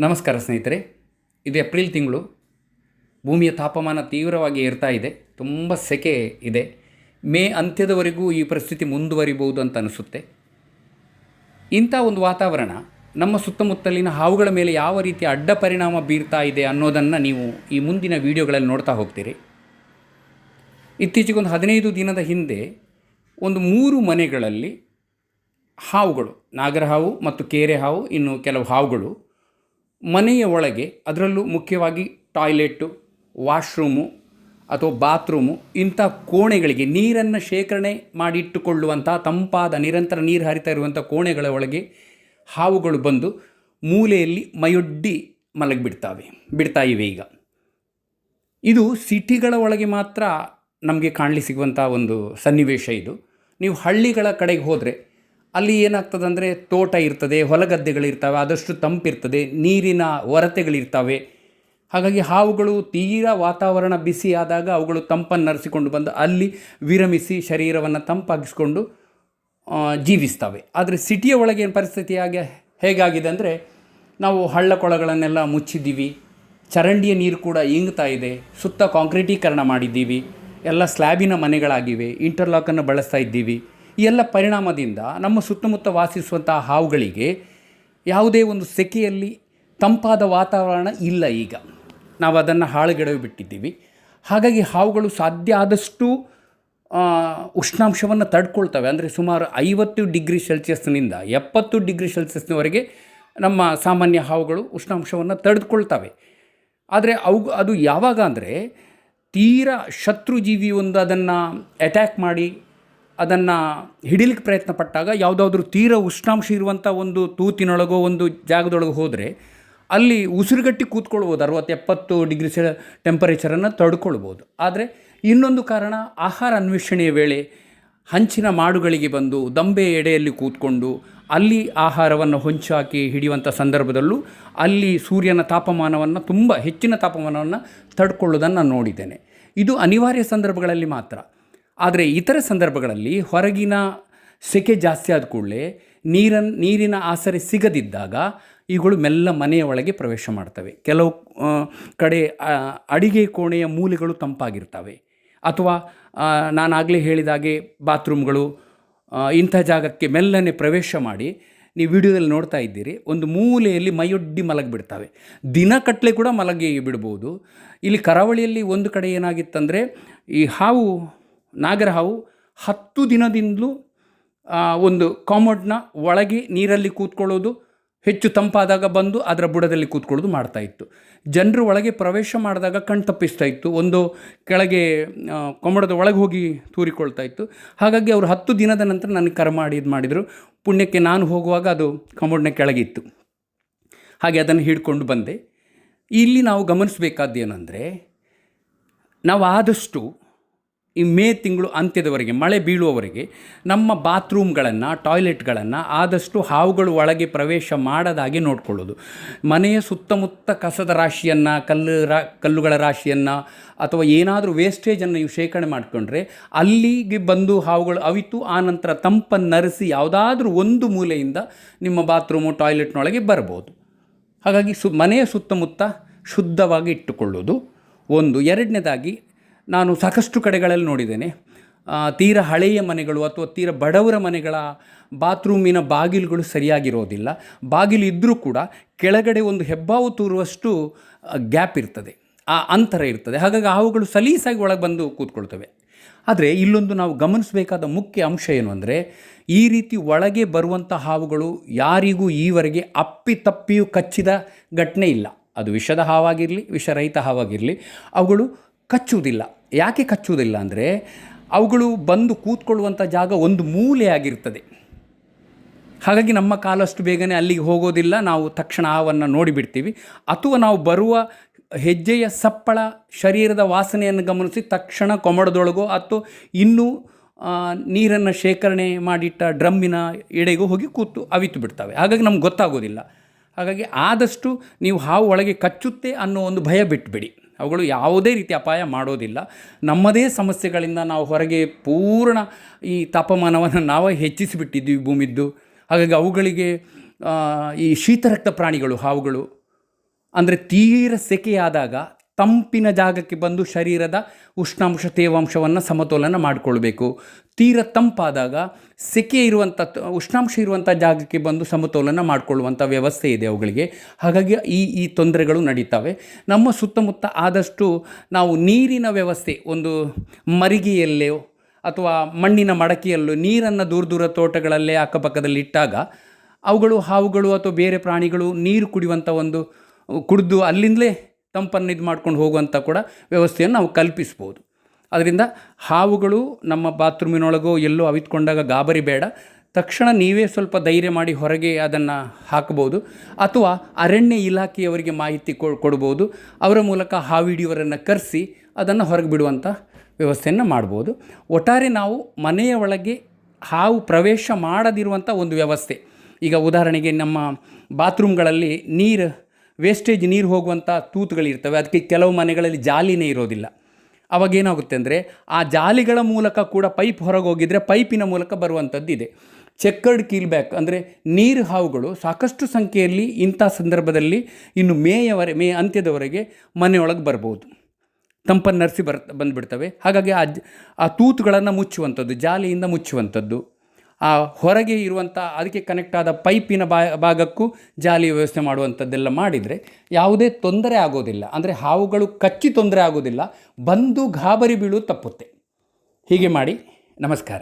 ನಮಸ್ಕಾರ ಸ್ನೇಹಿತರೆ. ಇದು ಏಪ್ರಿಲ್ ತಿಂಗಳು. ಭೂಮಿಯ ತಾಪಮಾನ ತೀವ್ರವಾಗಿ ಏರ್ತಾ ಇದೆ. ತುಂಬ ಸೆಕೆ ಇದೆ. ಮೇ ಅಂತ್ಯದವರೆಗೂ ಈ ಪರಿಸ್ಥಿತಿ ಮುಂದುವರಿಬಹುದು ಅಂತ ಅನಿಸುತ್ತೆ. ಇಂಥ ಒಂದು ವಾತಾವರಣ ನಮ್ಮ ಸುತ್ತಮುತ್ತಲಿನ ಹಾವುಗಳ ಮೇಲೆ ಯಾವ ರೀತಿಯ ಅಡ್ಡ ಪರಿಣಾಮ ಬೀರ್ತಾ ಇದೆ ಅನ್ನೋದನ್ನು ನೀವು ಈ ಮುಂದಿನ ವಿಡಿಯೋಗಳಲ್ಲಿ ನೋಡ್ತಾ ಹೋಗ್ತೀರಿ. ಇತ್ತೀಚೆಗೊಂದು ಹದಿನೈದು ದಿನದ ಹಿಂದೆ ಒಂದು ಮೂರು ಮನೆಗಳಲ್ಲಿ ಹಾವುಗಳು ನಾಗರ ಹಾವು ಮತ್ತು ಕೇರೆ ಹಾವು, ಇನ್ನು ಕೆಲವು ಹಾವುಗಳು ಮನೆಯ ಒಳಗೆ, ಅದರಲ್ಲೂ ಮುಖ್ಯವಾಗಿ ಟಾಯ್ಲೆಟ್ಟು ವಾಶ್ರೂಮು ಅಥವಾ ಬಾತ್ರೂಮು, ಇಂಥ ಕೋಣೆಗಳಿಗೆ ನೀರನ್ನು ಶೇಖರಣೆ ಮಾಡಿಟ್ಟುಕೊಳ್ಳುವಂಥ ತಂಪಾದ, ನಿರಂತರ ನೀರು ಹರಿತಾ ಇರುವಂಥ ಕೋಣೆಗಳ ಒಳಗೆ ಹಾವುಗಳು ಬಂದು ಮೂಲೆಯಲ್ಲಿ ಮೈಯೊಡ್ಡಿ ಮಲಗಿಬಿಡ್ತಾವೆ, ಬಿಡ್ತಾ ಇವೆ ಈಗ. ಇದು ಸಿಟಿಗಳ ಒಳಗೆ ಮಾತ್ರ ನಮಗೆ ಕಾಣಲಿ ಸಿಗುವಂಥ ಒಂದು ಸನ್ನಿವೇಶ ಇದು. ನೀವು ಹಳ್ಳಿಗಳ ಕಡೆಗೆ ಹೋದರೆ ಅಲ್ಲಿ ಏನಾಗ್ತದೆ ಅಂದರೆ ತೋಟ ಇರ್ತದೆ ಹೊಲಗದ್ದೆಗಳಿರ್ತವೆ ಆದಷ್ಟು ತಂಪಿರ್ತದೆ, ನೀರಿನ ಹೊರತೆಗಳಿರ್ತವೆ ಹಾಗಾಗಿ ಹಾವುಗಳು ತೀರಾ ವಾತಾವರಣ ಬಿಸಿ ಆದಾಗ ಅವುಗಳು ತಂಪನ್ನು ನರೆಸಿಕೊಂಡು ಬಂದು ಅಲ್ಲಿ ವಿರಮಿಸಿ ಶರೀರವನ್ನು ತಂಪಾಗಿಸ್ಕೊಂಡು ಜೀವಿಸ್ತವೆ. ಆದರೆ ಸಿಟಿಯ ಒಳಗೆ ಏನು ಪರಿಸ್ಥಿತಿ ಆಗಿ ಹೇಗಾಗಿದೆ ಅಂದರೆ ನಾವು ಹಳ್ಳ ಕೊಳಗಳನ್ನೆಲ್ಲ ಮುಚ್ಚಿದ್ದೀವಿ, ಚರಂಡಿಯ ನೀರು ಕೂಡ ಇಂಗ್ತಾ ಇದೆ, ಸುತ್ತ ಕಾಂಕ್ರೀಟೀಕರಣ ಮಾಡಿದ್ದೀವಿ, ಎಲ್ಲ ಸ್ಲ್ಯಾಬಿನ ಮನೆಗಳಾಗಿವೆ ಇಂಟರ್ಲಾಕನ್ನು ಬಳಸ್ತಾ ಇದ್ದೀವಿ. ಈ ಎಲ್ಲ ಪರಿಣಾಮದಿಂದ ನಮ್ಮ ಸುತ್ತಮುತ್ತ ವಾಸಿಸುವಂಥ ಹಾವುಗಳಿಗೆ ಯಾವುದೇ ಒಂದು ಸೆಕೆಯಲ್ಲಿ ತಂಪಾದ ವಾತಾವರಣ ಇಲ್ಲ ಈಗ. ನಾವು ಅದನ್ನು ಹಾಳುಗೆಡವಿ ಬಿಟ್ಟಿದ್ದೀವಿ. ಹಾಗಾಗಿ ಹಾವುಗಳು ಸಾಧ್ಯ ಆದಷ್ಟು ಉಷ್ಣಾಂಶವನ್ನು ತಡ್ಕೊಳ್ತವೆ. ಅಂದರೆ ಸುಮಾರು ಐವತ್ತು ಡಿಗ್ರಿ ಸೆಲ್ಸಿಯಸ್ನಿಂದ ಎಪ್ಪತ್ತು ಡಿಗ್ರಿ ಸೆಲ್ಸಿಯಸ್ನವರೆಗೆ ನಮ್ಮ ಸಾಮಾನ್ಯ ಹಾವುಗಳು ಉಷ್ಣಾಂಶವನ್ನು ತಡೆದುಕೊಳ್ತವೆ ಆದರೆ ಅವು, ಅದು ಯಾವಾಗ ಅಂದರೆ ತೀರಾ ಶತ್ರುಜೀವಿ ಒಂದು ಅದನ್ನು ಅಟ್ಯಾಕ್ ಮಾಡಿ ಅದನ್ನು ಹಿಡಿಲಿಕ್ಕೆ ಪ್ರಯತ್ನ ಪಟ್ಟಾಗ ಯಾವುದಾದ್ರೂ ತೀರ ಉಷ್ಣಾಂಶ ಇರುವಂಥ ಒಂದು ತೂತಿನೊಳಗೋ ಒಂದು ಜಾಗದೊಳಗೆ ಹೋದರೆ ಅಲ್ಲಿ ಉಸಿರುಗಟ್ಟಿ ಕೂತ್ಕೊಳ್ಬೋದು ಅರವತ್ತು ಎಪ್ಪತ್ತು ಡಿಗ್ರಿ ಸೆ ಟೆಂಪರೇಚರನ್ನು ತಡ್ಕೊಳ್ಬೋದು. ಆದರೆ ಇನ್ನೊಂದು ಕಾರಣ, ಆಹಾರ ಅನ್ವೇಷಣೆಯ ವೇಳೆ ಹಂಚಿನ ಮಾಡುಗಳಿಗೆ ಬಂದು ದಂಬೆ ಎಡೆಯಲ್ಲಿ ಕೂತ್ಕೊಂಡು ಅಲ್ಲಿ ಆಹಾರವನ್ನು ಹೊಂಚಾಕಿ ಹಿಡಿಯುವಂಥ ಸಂದರ್ಭದಲ್ಲೂ ಅಲ್ಲಿ ಸೂರ್ಯನ ತಾಪಮಾನವನ್ನು, ತುಂಬ ಹೆಚ್ಚಿನ ತಾಪಮಾನವನ್ನು ತಡ್ಕೊಳ್ಳೋದನ್ನು ನೋಡಿದ್ದೇನೆ. ಇದು ಅನಿವಾರ್ಯ ಸಂದರ್ಭಗಳಲ್ಲಿ ಮಾತ್ರ. ಆದರೆ ಇತರ ಸಂದರ್ಭಗಳಲ್ಲಿ ಹೊರಗಿನ ಸೆಕೆ ಜಾಸ್ತಿ ಆದ ಕೂಡಲೇ ನೀರನ್ನು ನೀರಿನ ಆಸರೆ ಸಿಗದಿದ್ದಾಗ ಇವುಗಳು ಮೆಲ್ಲ ಮನೆಯ ಒಳಗೆ ಪ್ರವೇಶ ಮಾಡ್ತವೆ. ಕೆಲವು ಕಡೆ ಅಡಿಗೆ ಕೋಣೆಯ ಮೂಲೆಗಳು ತಂಪಾಗಿರ್ತವೆ. ಅಥವಾ ನಾನಾಗಲೇ ಹೇಳಿದಾಗೆ ಬಾತ್ರೂಮ್ಗಳು ಇಂಥ ಜಾಗಕ್ಕೆ ಮೆಲ್ಲನೆ ಪ್ರವೇಶ ಮಾಡಿ ನೀವು ವಿಡಿಯೋದಲ್ಲಿ ನೋಡ್ತಾ ಇದ್ದೀರಿ, ಒಂದು ಮೂಲೆಯಲ್ಲಿ ಮೈಯೊಡ್ಡಿ ಮಲಗಿಬಿಡ್ತವೆ. ದಿನಕಟ್ಟಲೆ ಕೂಡ ಮಲಗಿ ಬಿಡ್ಬೋದು. ಇಲ್ಲಿ ಕರಾವಳಿಯಲ್ಲಿ ಒಂದು ಕಡೆ ಏನಾಗಿತ್ತಂದರೆ ಈ ಹಾವು ನಾಗರ ಹಾವು ಹತ್ತು ದಿನದಿಂದಲೂ ಒಂದು ಕಾಮೋಡ್ನ ಒಳಗೆ ನೀರಲ್ಲಿ ಕೂತ್ಕೊಳ್ಳೋದು, ಹೆಚ್ಚು ತಂಪಾದಾಗ ಬಂದು ಅದರ ಬುಡದಲ್ಲಿ ಕೂತ್ಕೊಳ್ಳೋದು ಮಾಡ್ತಾ ಇತ್ತು. ಜನರು ಒಳಗೆ ಪ್ರವೇಶ ಮಾಡಿದಾಗ ಕಣ್ ತಪ್ಪಿಸ್ತಾ ಇತ್ತು. ಒಂದು ಕೆಳಗೆ ಕೊಮಡದ ಒಳಗೆ ಹೋಗಿ ತೂರಿಕೊಳ್ತಾ ಇತ್ತು. ಹಾಗಾಗಿ ಅವರು ಹತ್ತು ದಿನದ ನಂತರ ನನಗೆ ಕರೆ ಮಾಡಿ ಇದು ಮಾಡಿದರು. ಪುಣ್ಯಕ್ಕೆ ನಾನು ಹೋಗುವಾಗ ಅದು ಕಮೋಡ್ನ ಕೆಳಗಿತ್ತು ಹಾಗೆ ಅದನ್ನು ಹಿಡ್ಕೊಂಡು ಬಂದೆ. ಇಲ್ಲಿ ನಾವು ಗಮನಿಸಬೇಕಾದ್ದೇನೆಂದರೆ ನಾವು ಆದಷ್ಟು ಈ ಮೇ ತಿಂಗಳು ಅಂತ್ಯದವರೆಗೆ, ಮಳೆ ಬೀಳುವವರೆಗೆ ನಮ್ಮ ಬಾತ್ರೂಮ್ಗಳನ್ನು, ಟಾಯ್ಲೆಟ್ಗಳನ್ನು ಆದಷ್ಟು ಹಾವುಗಳು ಒಳಗೆ ಪ್ರವೇಶ ಮಾಡದಾಗೆ ನೋಡಿಕೊಳ್ಳೋದು. ಮನೆಯ ಸುತ್ತಮುತ್ತ ಕಸದ ರಾಶಿಯನ್ನು, ಕಲ್ಲು ರಾ, ಕಲ್ಲುಗಳ ರಾಶಿಯನ್ನು ಅಥವಾ ಏನಾದರೂ ವೇಸ್ಟೇಜನ್ನು ನೀವು ಶೇಖರಣೆ ಮಾಡಿಕೊಂಡ್ರೆ ಅಲ್ಲಿಗೆ ಬಂದು ಹಾವುಗಳು ಅವಿತು ಆನಂತರ ತಂಪನ್ನು ನರೆಸಿ ಯಾವುದಾದ್ರೂ ಒಂದು ಮೂಲೆಯಿಂದ ನಿಮ್ಮ ಬಾತ್ರೂಮು, ಟಾಯ್ಲೆಟ್ನೊಳಗೆ ಬರ್ಬೋದು. ಹಾಗಾಗಿ ಸು, ಮನೆಯ ಸುತ್ತಮುತ್ತ ಶುದ್ಧವಾಗಿ ಇಟ್ಟುಕೊಳ್ಳೋದು ಒಂದು. ಎರಡನೇದಾಗಿ ನಾನು ಸಾಕಷ್ಟು ಕಡೆಗಳಲ್ಲಿ ನೋಡಿದ್ದೇನೆ. ತೀರ ಹಳೆಯ ಮನೆಗಳು ಅಥವಾ ತೀರ ಬಡವರ ಮನೆಗಳ ಬಾತ್ರೂಮಿನ ಬಾಗಿಲುಗಳು ಸರಿಯಾಗಿರೋದಿಲ್ಲ. ಬಾಗಿಲು ಇದ್ದರೂ ಕೂಡ ಕೆಳಗಡೆ ಒಂದು ಹೆಬ್ಬಾವು ತೂರುವಷ್ಟು ಗ್ಯಾಪ್ ಇರ್ತದೆ. ಆ ಅಂತರ ಇರ್ತದೆ. ಹಾಗಾಗಿ ಹಾವುಗಳು ಸಲೀಸಾಗಿ ಒಳಗೆ ಬಂದು ಕೂತ್ಕೊಳ್ತವೆ. ಆದರೆ ಇಲ್ಲೊಂದು ನಾವು ಗಮನಿಸಬೇಕಾದ ಮುಖ್ಯ ಅಂಶ ಏನು ಅಂದರೆ, ಈ ರೀತಿ ಒಳಗೆ ಬರುವಂಥ ಹಾವುಗಳು ಯಾರಿಗೂ ಈವರೆಗೆ ಅಪ್ಪಿತಪ್ಪಿಯೂ ಕಚ್ಚಿದ ಘಟನೆ ಇಲ್ಲ. ಅದು ವಿಷದ ಹಾವಾಗಿರಲಿ, ವಿಷರಹಿತ ಹಾವಾಗಿರಲಿ, ಅವುಗಳು ಕಚ್ಚುವುದಿಲ್ಲ. ಯಾಕೆ ಕಚ್ಚುವುದಿಲ್ಲ ಅಂದರೆ ಅವುಗಳು ಬಂದು ಕೂತ್ಕೊಳ್ಳುವಂಥ ಜಾಗ ಒಂದು ಮೂಲೆಯಾಗಿರ್ತದೆ ಹಾಗಾಗಿ ನಮ್ಮ ಕಾಲಷ್ಟು ಬೇಗನೆ ಅಲ್ಲಿಗೆ ಹೋಗೋದಿಲ್ಲ. ನಾವು ತಕ್ಷಣ ಹಾವನ್ನು ನೋಡಿಬಿಡ್ತೀವಿ. ಅಥವಾ ನಾವು ಬರುವ ಹೆಜ್ಜೆಯ ಸಪ್ಪಳ ಶರೀರದ ವಾಸನೆಯನ್ನು ಗಮನಿಸಿ ತಕ್ಷಣ ಕೊಮಡದೊಳಗೋ ಅಥವಾ ಇನ್ನೂ ನೀರನ್ನು ಶೇಖರಣೆ ಮಾಡಿಟ್ಟ ಡ್ರಮ್ಮಿನ ಎಡೆಗೂ ಹೋಗಿ ಕೂತು ಅವಿತು ಬಿಡ್ತವೆ. ಹಾಗಾಗಿ ನಮ್ಗೆ ಗೊತ್ತಾಗೋದಿಲ್ಲ. ಹಾಗಾಗಿ ಆದಷ್ಟು ನೀವು ಹಾವು ಒಳಗೆ ಕಚ್ಚುತ್ತೆ ಅನ್ನೋ ಒಂದು ಭಯ ಬಿಟ್ಟುಬಿಡಿ ಅವುಗಳು ಯಾವುದೇ ರೀತಿ ಅಪಾಯ ಮಾಡೋದಿಲ್ಲ. ನಮ್ಮದೇ ಸಮಸ್ಯೆಗಳಿಂದ ನಾವು ಹೊರಗೆ ಪೂರ್ಣ ಈ ತಾಪಮಾನವನ್ನು ನಾವೇ ಹೆಚ್ಚಿಸಿಬಿಟ್ಟಿದ್ದೀವಿ ಭೂಮಿದ್ದು. ಹಾಗಾಗಿ ಅವುಗಳಿಗೆ ಈ ಶೀತರಕ್ತ ಪ್ರಾಣಿಗಳು, ಹಾವುಗಳು, ಅಂದರೆ ತೀರ ಸೆಕೆಯಾದಾಗ ತಂಪಿನ ಜಾಗಕ್ಕೆ ಬಂದು ಶರೀರದ ಉಷ್ಣಾಂಶ ತೇವಾಂಶವನ್ನು ಸಮತೋಲನ ಮಾಡಿಕೊಳ್ಬೇಕು. ತೀರ ತಂಪಾದಾಗ ಸೆಕೆ ಇರುವಂಥ ಉಷ್ಣಾಂಶ ಇರುವಂಥ ಜಾಗಕ್ಕೆ ಬಂದು ಸಮತೋಲನ ಮಾಡಿಕೊಳ್ಳುವಂಥ ವ್ಯವಸ್ಥೆ ಇದೆ ಅವುಗಳಿಗೆ. ಹಾಗಾಗಿ ಈ ಈ ತೊಂದರೆಗಳು ನಡೀತವೆ. ನಮ್ಮ ಸುತ್ತಮುತ್ತ ಆದಷ್ಟು ನಾವು ನೀರಿನ ವ್ಯವಸ್ಥೆ, ಒಂದು ಮರಿಗೆಯಲ್ಲೇ ಅಥವಾ ಮಣ್ಣಿನ ಮಡಕೆಯಲ್ಲೋ ನೀರನ್ನು ದೂರ ದೂರ ತೋಟಗಳಲ್ಲೇ ಅಕ್ಕಪಕ್ಕದಲ್ಲಿ ಇಟ್ಟಾಗ ಅವುಗಳು ಹಾವುಗಳು ಅಥವಾ ಬೇರೆ ಪ್ರಾಣಿಗಳು ನೀರು ಕುಡಿಯುವಂಥ ಒಂದು ಕುಡಿದು ಅಲ್ಲಿಂದಲೇ ತಂಪನ್ನು ಇದು ಮಾಡ್ಕೊಂಡು ಹೋಗುವಂಥ ಕೂಡ ವ್ಯವಸ್ಥೆಯನ್ನು ನಾವು ಕಲ್ಪಿಸ್ಬೋದು. ಅದರಿಂದ ಹಾವುಗಳು ನಮ್ಮ ಬಾತ್ರೂಮಿನೊಳಗೋ ಎಲ್ಲೋ ಅವಿತ್ಕೊಂಡಾಗ ಗಾಬರಿ ಬೇಡ. ತಕ್ಷಣ ನೀವೇ ಸ್ವಲ್ಪ ಧೈರ್ಯ ಮಾಡಿ ಹೊರಗೆ ಅದನ್ನು ಹಾಕ್ಬೋದು. ಅಥವಾ ಅರಣ್ಯ ಇಲಾಖೆಯವರಿಗೆ ಮಾಹಿತಿ ಕೊಡ್ಬೋದು. ಅವರ ಮೂಲಕ ಹಾವಿಡಿಯವರನ್ನು ಕರೆಸಿ ಅದನ್ನು ಹೊರಗೆ ಬಿಡುವಂಥ ವ್ಯವಸ್ಥೆಯನ್ನು ಮಾಡ್ಬೋದು. ಒಟ್ಟಾರೆ ನಾವು ಮನೆಯ ಒಳಗೆ ಹಾವು ಪ್ರವೇಶ ಮಾಡದಿರುವಂಥ ಒಂದು ವ್ಯವಸ್ಥೆ. ಈಗ ಉದಾಹರಣೆಗೆ ನಮ್ಮ ಬಾತ್ರೂಮ್ಗಳಲ್ಲಿ ನೀರು ವೇಸ್ಟೇಜ್ ನೀರು ಹೋಗುವಂಥ ತೂತುಗಳಿರ್ತವೆ. ಅದಕ್ಕೆ ಕೆಲವು ಮನೆಗಳಲ್ಲಿ ಜಾಲಿನೇ ಇರೋದಿಲ್ಲ. ಅವಾಗ ಏನಾಗುತ್ತೆ ಅಂದರೆ, ಆ ಜಾಲಿಗಳ ಮೂಲಕ ಕೂಡ ಪೈಪ್ ಹೊರಗೆ ಹೋಗಿದ್ರೆ ಪೈಪಿನ ಮೂಲಕ ಬರುವಂಥದ್ದು ಇದೆ. ಚೆಕ್ಕರ್ಡ್ ಕೀಲ್ ಬ್ಯಾಕ್ ಅಂದರೆ ನೀರು ಹಾವುಗಳು ಸಾಕಷ್ಟು ಸಂಖ್ಯೆಯಲ್ಲಿ ಇಂಥ ಸಂದರ್ಭದಲ್ಲಿ ಇನ್ನು ಮೇಯವರೆ, ಮೇ ಅಂತ್ಯದವರೆಗೆ ಮನೆಯೊಳಗೆ ಬರ್ಬೋದು. ತಂಪನ್ನು ನರಿಸಿ ಬರ್, ಬಂದುಬಿಡ್ತವೆ. ಹಾಗಾಗಿ ಆ ಆ ತೂತುಗಳನ್ನು ಮುಚ್ಚುವಂಥದ್ದು, ಜಾಲಿಯಿಂದ ಮುಚ್ಚುವಂಥದ್ದು. ಆ ಹೊರಗೆ ಇರುವಂಥ ಅದಕ್ಕೆ ಕನೆಕ್ಟ್ ಆದ ಪೈಪಿನ ಭಾಗಕ್ಕೂ ಜಾಲಿ ವ್ಯವಸ್ಥೆ ಮಾಡುವಂಥದ್ದೆಲ್ಲ ಮಾಡಿದರೆ ಯಾವುದೇ ತೊಂದರೆ ಆಗೋದಿಲ್ಲ. ಅಂದರೆ ಹಾವುಗಳು ಕಚ್ಚಿ ತೊಂದರೆ ಆಗೋದಿಲ್ಲ. ಬಂದು ಗಾಬರಿ ಬೀಳು ತಪ್ಪುತ್ತೆ. ಹೀಗೆ ಮಾಡಿ ನಮಸ್ಕಾರ.